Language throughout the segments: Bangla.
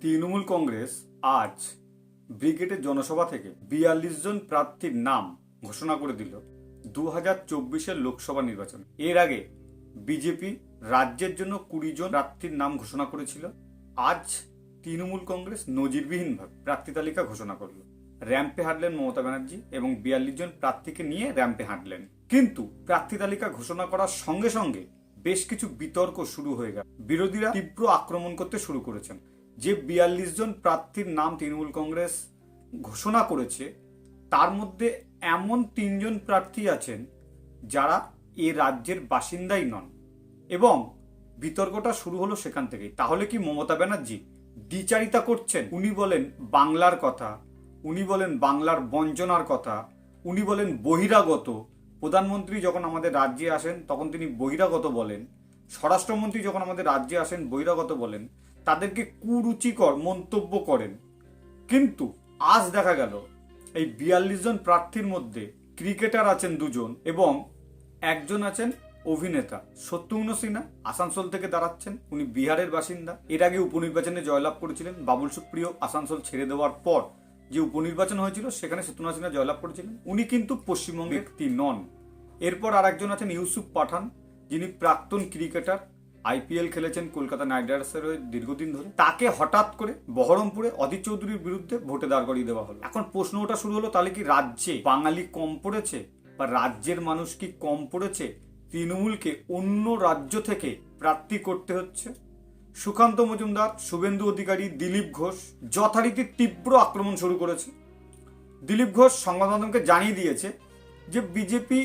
তৃণমূল কংগ্রেস আজ ব্রিগেডের জনসভা থেকে বিয়াল্লিশ জন প্রার্থীর নাম ঘোষণা করে দিল দু হাজার চব্বিশের লোকসভা নির্বাচন। এর আগে বিজেপি রাজ্যের জন্য কুড়ি জন প্রার্থীর নাম ঘোষণা করেছিল। আজ তৃণমূল কংগ্রেস নজিরবিহীনভাবে প্রার্থী তালিকা ঘোষণা করল। র্যাম্পে হাঁটলেন মমতা ব্যানার্জি এবং বিয়াল্লিশ জন প্রার্থীকে নিয়ে র্যাম্পে হাঁটলেন। কিন্তু প্রার্থী তালিকা ঘোষণা করার সঙ্গে সঙ্গে বেশ কিছু বিতর্ক শুরু হয়ে গেল। বিরোধীরা তীব্র আক্রমণ করতে শুরু করেছেন। যে বিয়াল্লিশ জন প্রার্থীর নাম তৃণমূল কংগ্রেস ঘোষণা করেছে, তার মধ্যে এমন তিনজন প্রার্থী আছেন যারা এ রাজ্যের বাসিন্দাই নন। এবং বিতর্কটা শুরু হলো সেখান থেকেই। তাহলে কি মমতা ব্যানার্জি দ্বিচারিতা করছেন? উনি বলেন বাংলার কথা, উনি বলেন বাংলার বঞ্চনার কথা, উনি বলেন বহিরাগত। প্রধানমন্ত্রী যখন আমাদের রাজ্যে আসেন, তখন তিনি বহিরাগত বলেন। স্বরাষ্ট্রমন্ত্রী যখন আমাদের রাজ্যে আসেন, বহিরাগত বলেন। তাদেরকে কুরুচিকর মন্তব্য করেন। কিন্তু আজ দেখা গেল, এই বিয়াল্লিশ জন প্রার্থীর মধ্যে ক্রিকেটার আছেন দুজন এবং একজন আছেন অভিনেতা। সত্যুগ্ন সিনহা আসানসোল থেকে দাঁড়াচ্ছেন, উনি বিহারের বাসিন্দা। এর আগে উপনির্বাচনে জয়লাভ করেছিলেন। বাবুল সুপ্রিয় আসানসোল ছেড়ে দেওয়ার পর যে উপনির্বাচন হয়েছিল, সেখানে সত্যুগ্ন সিনহা জয়লাভ করেছিলেন। উনি কিন্তু পশ্চিমবঙ্গের ব্যক্তি নন। এরপর আরেকজন আছেন ইউসুফ পাঠান, যিনি প্রাক্তন ক্রিকেটার। আইপিএল খেলেছেন কলকাতা নাইট রাইডার্সের হয়ে দীর্ঘদিন ধরে। তাকে হঠাৎ করে বহরমপুরে অধীর চৌধুরীর বিরুদ্ধে ভোটে দাঁড় করিয়ে দেওয়া হলো। এখন প্রশ্ন ওটা শুরু হলো, তাহলে কি রাজ্যে বাঙালি কম পড়েছে বা রাজ্যের মানুষ কি কম পড়েছে? তৃণমূলকে অন্য রাজ্য থেকে প্রার্থী করতে হচ্ছে। সুকান্ত মজুমদার, শুভেন্দু অধিকারী, দিলীপ ঘোষ যথারীতি তীব্র আক্রমণ শুরু করেছে। দিলীপ ঘোষ সংবাদ মাধ্যমকে জানিয়ে দিয়েছে যে বিজেপি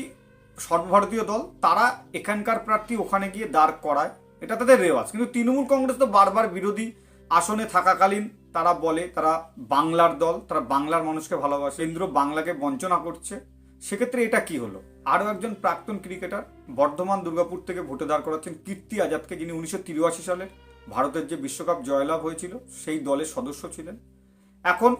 সর্বভারতীয় দল, তারা এখানকার প্রার্থী ওখানে গিয়ে দাঁড় করায়। এটা তাদের রেওয়াজ। কিন্তু তৃণমূল কংগ্রেস তো বারবার বিরোধী আসনে থাকাকালীন তারা বলে, তারা বাংলার দল, তারা বাংলার মানুষকে ভালোবাসে, কেন্দ্র বাংলাকে বঞ্চনা করছে। সেক্ষেত্রে এটা কি হলো? আরও একজন প্রাক্তন ক্রিকেটার বর্ধমান দুর্গাপুর থেকে ভোটে দাঁড় করাচ্ছেন কীর্তি আজাদকে, যিনি উনিশশো তিরাশি সালে ভারতের যে বিশ্বকাপ জয়লাভ হয়েছিল, সেই দলের সদস্য ছিলেন। এখন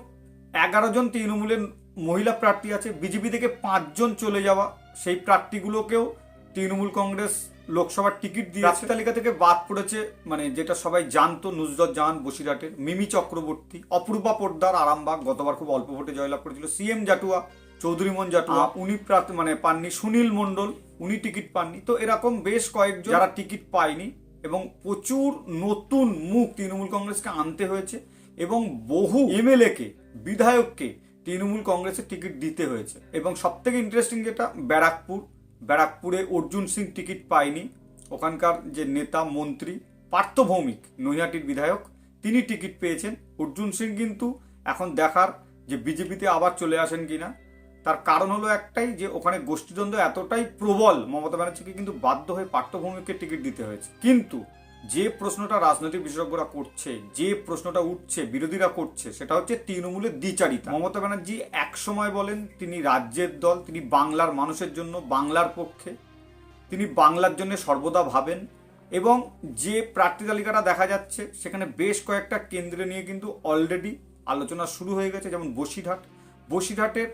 এগারো জন তৃণমূলের মহিলা প্রার্থী আছে। বিজেপি থেকে পাঁচজন চলে যাওয়া সেই প্রার্থীগুলোকেও তৃণমূল কংগ্রেস লোকসভার টিকিট দিয়ে প্রার্থী তালিকা থেকে বাদ পড়েছে মানে যেটা সবাই জানতো নুজরত জাহান বসিরহাটের মিমি চক্রবর্তী অপূর্বা পোদ্দার আরামবাগ গতবার খুব অল্প ভোটে জয়লাভ করেছিল সিএম জাটুয়া চৌধুরী মন জাটুয়া উনি প্রার্থী মানে পাননি সুনীল মণ্ডল উনি টিকিট পাননি। তো এরকম বেশ কয়েকজন যারা টিকিট পায়নি এবং প্রচুর নতুন মুখ তৃণমূল কংগ্রেসকে আনতে হয়েছে এবং বহু এমএলএ কে বিধায়ককে তৃণমূল কংগ্রেসের টিকিট দিতে হয়েছে। এবং সব থেকে ইন্টারেস্টিং যেটা ব্যারাকপুর ব্যারাকপুরে অর্জুন সিং টিকিট পায়নি। ওখানকার যে নেতা, মন্ত্রী পার্থ ভৌমিক নৈহাটির বিধায়ক, তিনি টিকিট পেয়েছেন। অর্জুন সিং কিন্তু এখন দেখার যে বিজেপিতে আবার চলে আসেন কিনা, তার কারণ হলো একটাই যে ওখানে গোষ্ঠীদ্বন্দ্ব এতটাই প্রবল মমতা ব্যানার্জিকে কিন্তু বাধ্য হয়ে পাঠ্যভূমিকে টিকিট দিতে হয়েছে। কিন্তু যে প্রশ্নটা রাজনৈতিক বিশেষজ্ঞরা করছে, যে প্রশ্নটা উঠছে, বিরোধীরা করছে, সেটা হচ্ছে তৃণমূলের দ্বিচারিতা। মমতা ব্যানার্জি এক সময় বলেন, তিনি রাজ্যের দল, তিনি বাংলার মানুষের জন্য, বাংলার পক্ষে। তিনি বাংলার জন্য সর্বদা ভাবেন এবং যে প্রার্থী তালিকাটা দেখা যাচ্ছে, সেখানে বেশ কয়েকটা কেন্দ্রে নিয়ে কিন্তু অলরেডি আলোচনা শুরু হয়ে গেছে, যেমন বসিরহাট। বসিরহাটের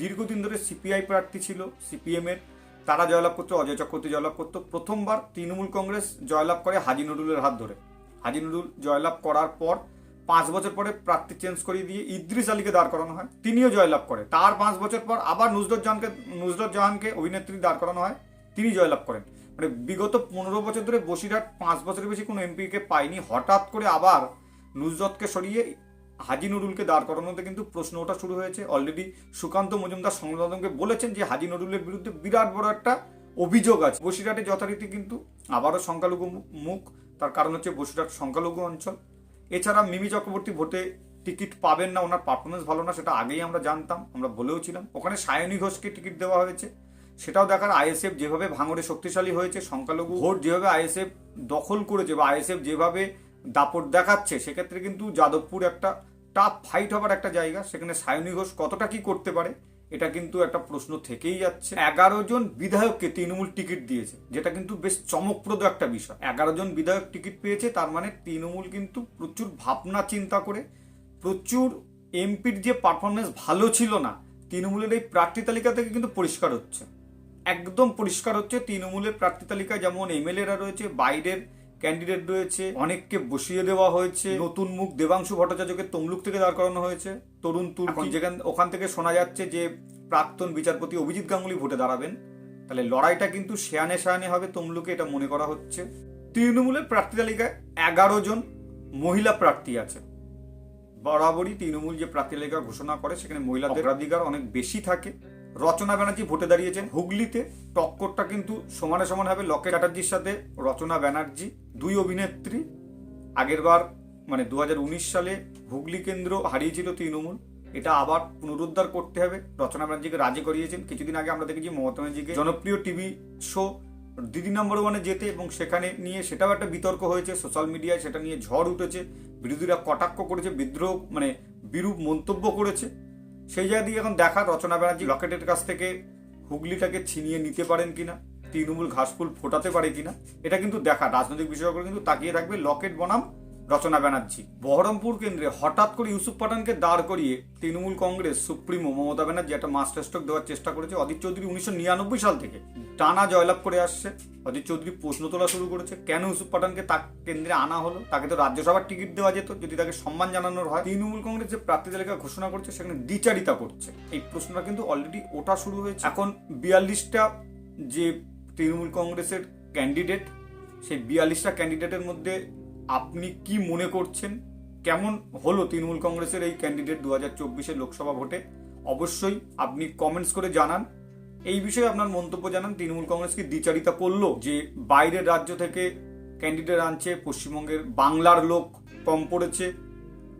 দীর্ঘদিন ধরে সিপিআই প্রার্থী ছিল, সিপিএমের তারা জয়লাভ করতো, অজয় চক্রবর্তী জয়লাভ করতো। প্রথমবার তৃণমূল কংগ্রেস জয়লাভ করে হাজি নুরুলের হাত ধরে। হাজি নুরুল জয়লাভ করার পর পাঁচ বছর পরে প্রার্থী চেঞ্জ করিয়ে দিয়ে ইদ্রিস আলীকে দাঁড় করানো হয়। তিনিও জয়লাভ করে। তার পাঁচ বছর পর আবার নুজরত জাহানকে নুজরত জাহানকে অভিনেত্রী দাঁড় করানো হয়। তিনি জয়লাভ করেন। মানে বিগত পনেরো বছর ধরে বসিরহাট পাঁচ বছরের বেশি কোনো এমপিকে পায়নি। হঠাৎ করে আবার নুজরতকে সরিয়ে হাজি নুরুলকে দাঁড় করানোতে কিন্তু প্রশ্ন ওঠা শুরু হয়েছে। অলরেডি সুকান্ত মজুমদার সংবাদকে বলেছেন যে হাজি নুরুলের বিরুদ্ধে বিরাট বড় একটা অভিযোগ আছে। বসিরহাটে যথারীতি কিন্তু আবারও সংখ্যালঘু মুখ, তার কারণ হচ্ছে বসিরহাট সংখ্যালঘু অঞ্চল। এছাড়া মিমি চক্রবর্তী ভোটে টিকিট পাবেন না, ওনার পারফরমেন্স ভালো না, সেটা আগেই আমরা জানতাম, আমরা বলেও ছিলাম। ওখানে সায়নী ঘোষকে টিকিট দেওয়া হয়েছে। সেটাও দেখার আইএসএফ যেভাবে ভাঙড়ে শক্তিশালী হয়েছে, সংখ্যালঘু ভোট যেভাবে আইএসএফ দখল করেছে বা আইএসএফ যেভাবে দাপট দেখাচ্ছে, সেক্ষেত্রে কিন্তু যাদবপুর একটা টাফ ফাইট হবার একটা জায়গা। সেখানে সায়নী ঘোষ কতটা কি করতে পারে, এটা কিন্তু একটা প্রশ্ন থেকেই যাচ্ছে। এগারো জন বিধায়ককে তৃণমূল টিকিট দিয়েছে, যেটা কিন্তু বেশ চমকপ্রদ একটা বিষয়। এগারো জন বিধায়ক টিকিট পেয়েছে, তার মানে তৃণমূল কিন্তু প্রচুর ভাবনা চিন্তা করে, প্রচুর এমপির যে পারফরমেন্স ভালো ছিল না, তৃণমূলের এই প্রার্থী তালিকা থেকে কিন্তু পরিষ্কার হচ্ছে। একদম পরিষ্কার হচ্ছে, তৃণমূলের প্রার্থী তালিকায় যেমন এমএলএরা রয়েছে, বাইরের ক্যান্ডিডেট রয়েছে অনেককে বসিয়ে দেওয়া হয়েছে নতুন মুখ দেবাংশু ভট্টাচার্যকে তমলুক থেকে দাঁড় করানো হয়েছে। তরুণ তুর্কি যেখান ওখান থেকে শোনা যাচ্ছে যে প্রাক্তন বিচারপতি অভিজিৎ গাঙ্গুলি ভোটে দাঁড়াবেন। তাহলে লড়াইটা কিন্তু শেয়ানে শেয়ানে হবে তমলুকে এটা মনে করা হচ্ছে। তৃণমূলের প্রার্থী তালিকায় এগারো জন মহিলা প্রার্থী আছে। বরাবরই তৃণমূল যে প্রার্থী তালিকা ঘোষণা করে সেখানে মহিলাদের অগ্রাধিকার অনেক বেশি থাকে। রচনা ব্যানার্জি ভোটে দাঁড়িয়েছেন। হুগলিতে টক্করটা কিন্তু সমানে সমান হবে লকেট চ্যাটার্জির সাথে রচনা ব্যানার্জি, দুই অভিনেত্রী। আগেরবার মানে দু হাজার উনিশ সালে হুগলি কেন্দ্র হারিয়েছিল তৃণমূল। এটা আবার পুনরুদ্ধার করতে হবে। রচনা ব্যানার্জিকে রাজি করিয়েছেন। কিছুদিন আগে আমরা দেখেছি মমতা ব্যানার্জিকে জনপ্রিয় টিভি শো দিদি নম্বর ওয়ানে যেতে এবং সেখানে নিয়ে সেটাও একটা বিতর্ক হয়েছে। সোশ্যাল মিডিয়ায় সেটা নিয়ে ঝড় উঠেছে। বিরোধীরা কটাক্ষ করেছে, বিদ্রোহ মানে বিরূপ মন্তব্য করেছে। সেই জায়গা দিয়ে এখন দেখা রচনা ব্যানার্জি লকেটের কাছ থেকে হুগলিটাকে ছিনিয়ে নিতে পারেন কিনা, তৃণমূল ঘাসফুল ফোটাতে পারে কিনা, এটা কিন্তু দেখা। রাজনৈতিক বিষয়গুলো কিন্তু তাকিয়ে রাখবে লকেট বনাম রচনা ব্যানার্জি। বহরমপুর কেন্দ্রে হঠাৎ করে ইউসুফ পাঠানকে দাঁড় করিয়ে তৃণমূল কংগ্রেস সুপ্রিমো মমতা ব্যানার্জি একটা মাস্টার স্ট্রোক দেওয়ার চেষ্টা করেছে অদিত চৌধুরী উনিশশো নিরানব্বই সাল থেকে। টানা জয়লাভ করে আসছে। অজিত চৌধুরী প্রশ্ন তোলা শুরু করেছে, কেন ইউসুফ পাঠানকে তা কেন্দ্রে আনা হলো? তাকে তো রাজ্যসভার টিকিট দেওয়া যেত, যদি তাকে সম্মান জানানোর হয়। তৃণমূল কংগ্রেস যে প্রার্থী তালিকা ঘোষণা করছে, সেখানে দ্বিচারিতা করছে। এই প্রশ্নটা কিন্তু অলরেডি ওটা শুরু হয়েছে। এখন বিয়াল্লিশটা যে তৃণমূল কংগ্রেসের ক্যান্ডিডেট সেই বিয়াল্লিশটা ক্যান্ডিডেটের মধ্যে আপনি কি মনে করছেন? কেমন হলো তৃণমূল কংগ্রেসের এই ক্যান্ডিডেট দু হাজার চব্বিশের লোকসভা ভোটে? অবশ্যই আপনি কমেন্টস করে জানান। এই বিষয়ে আপনার মন্তব্য জানান। তৃণমূল কংগ্রেস কি দ্বিচারিতা করল যে বাইরের রাজ্য থেকে ক্যান্ডিডেট আনছে, পশ্চিমবঙ্গের বাংলার লোক কম পড়েছে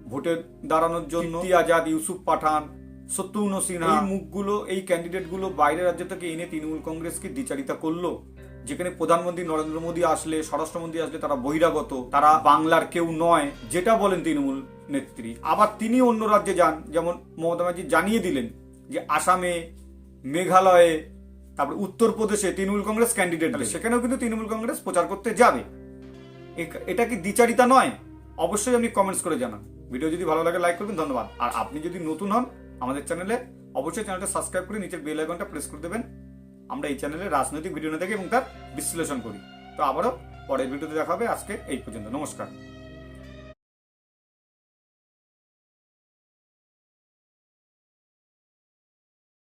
ভোটের দাঁড়ানোর জন্য? আজাদ ইউসুফ পাঠান সত্যৌন সিনহা। এই মুখগুলো এই ক্যান্ডিডেটগুলো বাইরের রাজ্য থেকে এনে তৃণমূল কংগ্রেসকে দ্বিচারিতা করল। যেখানে প্রধানমন্ত্রী নরেন্দ্র মোদী আসলে স্বরাষ্ট্রমন্ত্রী আসলে তারা বহিরাগত তারা বাংলার কেউ নয় যেটা বলেন তৃণমূল নেত্রী। আবার তিনি অন্য রাজ্যে যান যেমন মমতা ব্যানার্জি জানিয়ে দিলেন যে আসামে মেঘালয়ে তারপর উত্তরপ্রদেশে তৃণমূল কংগ্রেস ক্যান্ডিডেট সেখানেও কিন্তু তৃণমূল কংগ্রেস প্রচার করতে যাবে। এটা কি দ্বিচারিতা নয়? অবশ্যই আপনি কমেন্টস করে জানান। ভিডিও যদি ভালো লাগে লাইক করবেন ধন্যবাদ। আর আপনি যদি নতুন হন আমাদের চ্যানেলে অবশ্যই চ্যানেলটা সাবস্ক্রাইব করে নিচের বেল আইকনটা প্রেস করে দেবেন। আমরা এই চ্যানেলে রাজনৈতিক ভিডিও না দেখি এবং তার বিশ্লেষণ করি। তো আবারও পরের ভিডিওতে দেখা হবে। আজকে এই পর্যন্ত। নমস্কার।